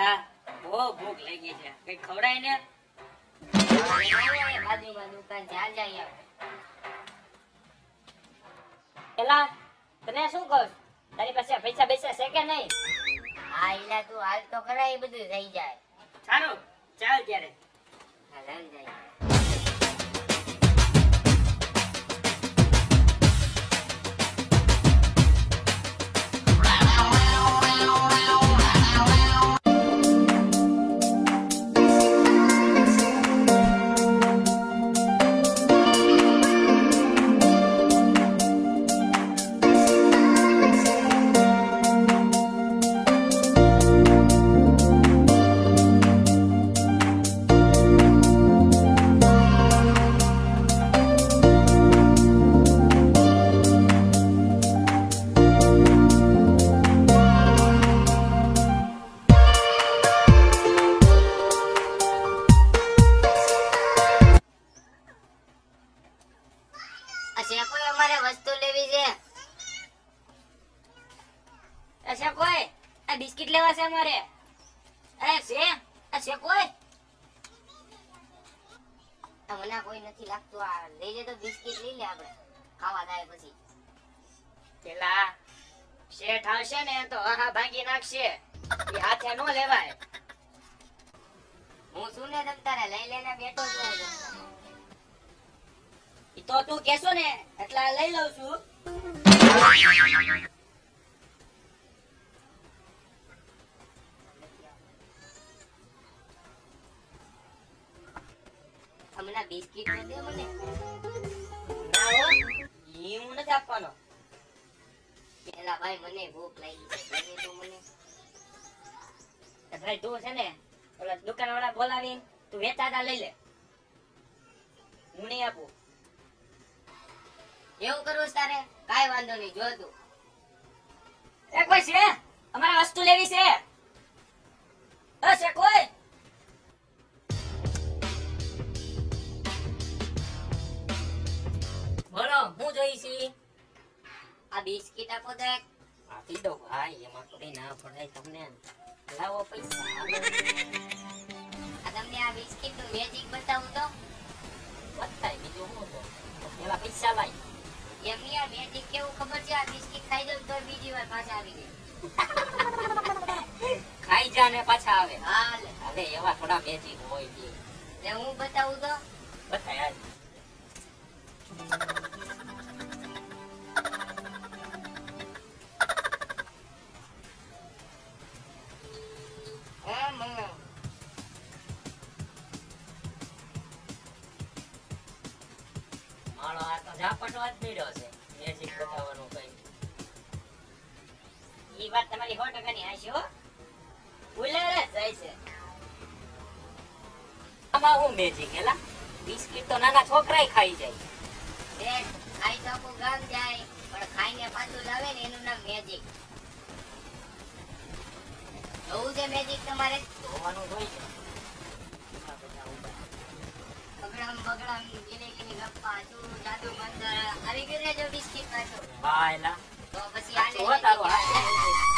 એલા બહુ ભૂખ લાગી છે. કઈ ખવડાય ને? એલા, તને શું કહું? તારી પાસે પૈસા પૈસા છે કે નહીં? હા, એલા તું હાલ તો કરાય બધું થઈ જાય. સારું. અમારે વસ્તુ લેવી છે? અચ્છા કોઈ? આ બિસ્કિટ લેવા છે મારે અરે છે? આ છે કોઈ? મને કોઈ નથી લાગતું? આ લઈ લે તો બિસ્કિટ લઈ લે આપણે. ખાવા થાય પછી. પેલા શેઠ આવશે ને તો હા ભાંગી નાખશે. એ હાથે નો લેવાય. હું શું ને તમ તારે લઈ લઈને બેઠો છું. તો તું કેશો ને, એટલે લઈ લઉં છું. હમણાં બિસ્કિટ દે મને. હું નથી આપવાનો. પેલા ભાઈ મને ભૂખ લાગી તો મને. ભાઈ તું છે ને, ઓલા દુકાન વાળા બોલાવી તું વેચાતા લઈ લે. હું નહીં આપું. એવું કરવું છે તારે? કાંઈ વાંધો નહીં જો તું. એ કોઈ છે? અમારે વસ્તુ લેવી છે. અ કોઈ? બોલો હું જોઈ છી? આ બિસ્કિટ આપો તો આપી દો ભાઈ એમાં થોડી ના પડાય તમને. લાવો પૈસા. આ તમને આ બિસ્કિટનું મેજિક બતાવું તો. બતાય બીજું હું તો એવા પૈસા લાય. એમની આ મેજિક કેવું ખબર છે? આ બિસ્કિટ ખાઈ દઉં તો બીજી વાર પાછા આવી જાય. ખાઈ જા ને પાછા આવે. હાલ. અરે એવા થોડા મેજિક હોય છે હું બતાવું તો? બતાય મારો આ તો ઝાપટવા જ પડ્યો છે. મેજિક બતાવવાનું કઈ. ઈ વાત તમારી સો ટકાની હાચી હો. ઉલેડે જ જાય છે. આમાં હું મેજિક એલા બિસ્કિટ તો નાના છોકરાય ખાઈ જાય. શેઠ, ખાઈ તો આખું ગામ જાય પણ ખાઈને પાછું લાવે ને એનું નામ મેજિક જોવું છે મેજિક તમારે? જોવાનું હોય છે. બગડામ બગડામ ગીલી ગીલી ગપ્પા શું જાદુ આવી ગયું જો બિસ્કિટ પાછું એલા તો પછી આને